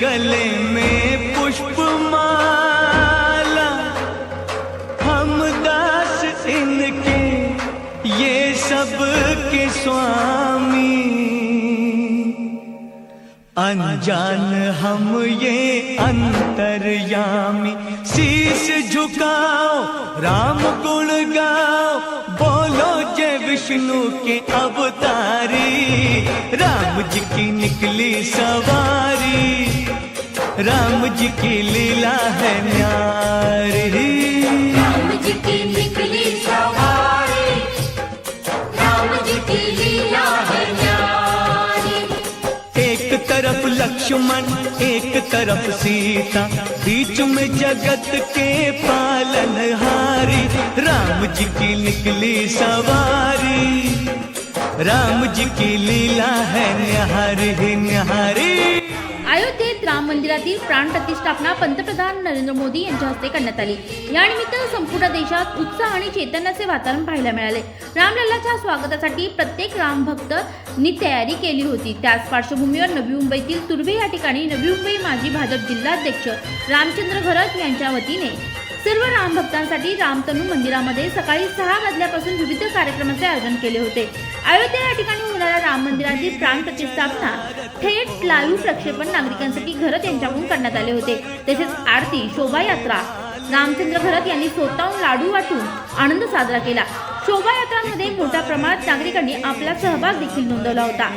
गले में पुष्प माला हम दास ये सब के स्वामी। अनजान हम ये अंतर्यामी। शीश झुकाओ राम गुण गाओ। बोलो जय विष्णु के अवतारी। राम जी की निकली सवारी। राम जी की लीला है न्यारी। लक्ष्मण एक तरफ सीता बीच में जगत के पालनहारी राम जी की निकली सवारी। राम जी की लीला है न्यारी निहारी। अयोध्येत राम मंदिरातील प्राण प्रतिष्ठापना पंतप्रधान नरेंद्र मोदी यांच्या हस्ते करण्यात आली. यानिमित्त संपूर्ण देशात उत्साह आणि चैतन्याचे वातावरण पाहायला मिळाले. रामलल्लाच्या स्वागतासाठी प्रत्येक राम भक्त नी तयारी केली होती. त्याच पार्श्वभूमीवर नवी मुंबईतील तुर्भे या ठिकाणी नवी मुंबई माजी भाजप जिल्हाध्यक्ष रामचंद्र घरत यांच्या वतीने सर्व राम भक्तांसाठी रामतनू मंदिरामध्ये सकाळी सहा वाजल्यापासून विविध कार्यक्रमाचे आयोजन केले होते. अयोध्या या ठिकाणी होणाऱ्या राम मंदिराची प्राण प्रतिष्ठापना थेट लाईव्ह प्रक्षेपण नागरिकांसाठी घरत यांच्याकडून करण्यात आले होते. तसेच आरती शोभायात्रा रामचंद्र घरत यांनी स्वतःहून लाडू वाटून आनंद साजरा केला. शोभायात्रांमध्ये मोठ्या प्रमाणात नागरिकांनी आपला सहभाग देखील नोंदवला होता.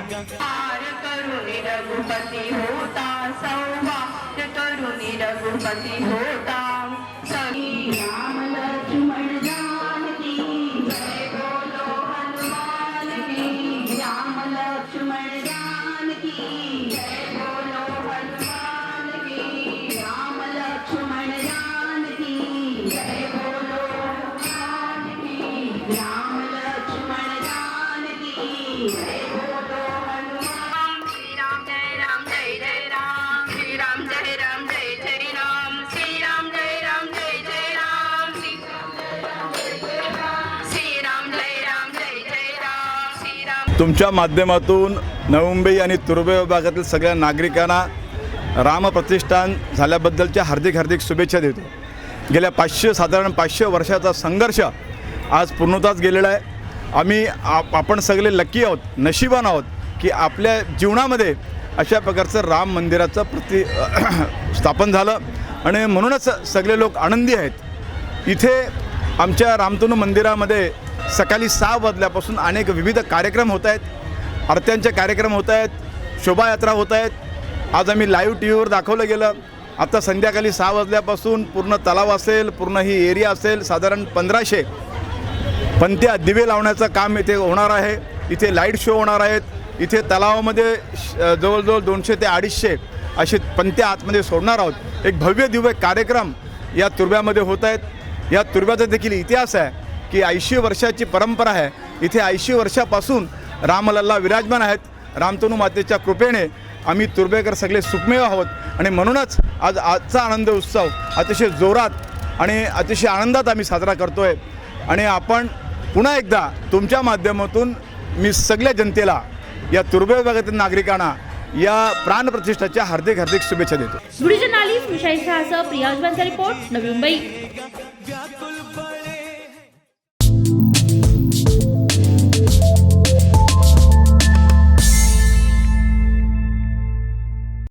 तुमच्या माध्यमातून नवी मुंबई आणि तुर्भे विभागातील सगळ्या नागरिकांना रामप्रतिष्ठान झाल्याबद्दलच्या हार्दिक हार्दिक शुभेच्छा देतो. गेल्या पाचशे साधारण पाचशे वर्षाचा संघर्ष आज पूर्णताच गेलेला आहे. आम्ही आप आपण सगळे लकी आहोत नशिबान आहोत की आपल्या जीवनामध्ये अशा प्रकारचं राम मंदिराचं प्रति स्थापन झालं. आणि म्हणूनच सगळे लोक आनंदी आहेत. इथे आमच्या रामतनू मंदिरामध्ये सकाळी सहा वाजल्यापासून अनेक विविध कार्यक्रम होत आहेत. आरत्यांचे कार्यक्रम होत आहेत. शोभायात्रा होत आहेत. आज आम्ही लाईव्ह टी व्हीवर दाखवलं गेलं. आता संध्याकाळी सहा वाजल्यापासून पूर्ण तलाव असेल पूर्ण ही एरिया असेल. साधारण पंधराशे पंत्या दिवे लावण्याचं काम इथे होणार आहे. इथे लाइट शो होणार आहेत. इथे तलावामध्ये श- जवळजवळ दोनशे ते अडीचशे असे पंत्या आतमध्ये सोडणार आहोत. एक भव्य दिव्य कार्यक्रम या तुर्ब्यामध्ये होत आहेत. या तुर्ब्याचा देखील इतिहास आहे. की ऐंशी वर्षाची परंपरा आहे. इथे ऐंशी वर्षापासून रामलल्ला विराजमान आहेत. रामतनू मातेच्या कृपेने आम्ही तुर्बेकर सगळे सुखमेव आहोत. आणि म्हणूनच आज आजचा आनंद उत्सव अतिशय जोरात आणि अतिशय आनंदात आम्ही साजरा करतो आहे आणि आपण पुन्हा एकदा तुमच्या माध्यमातून मी सगळ्या जनतेला या तुर्बे विभागातील नागरिकांना या प्राणप्रतिष्ठाच्या हार्दिक हार्दिक शुभेच्छा देतो. रिपोर्ट नवी मुंबई.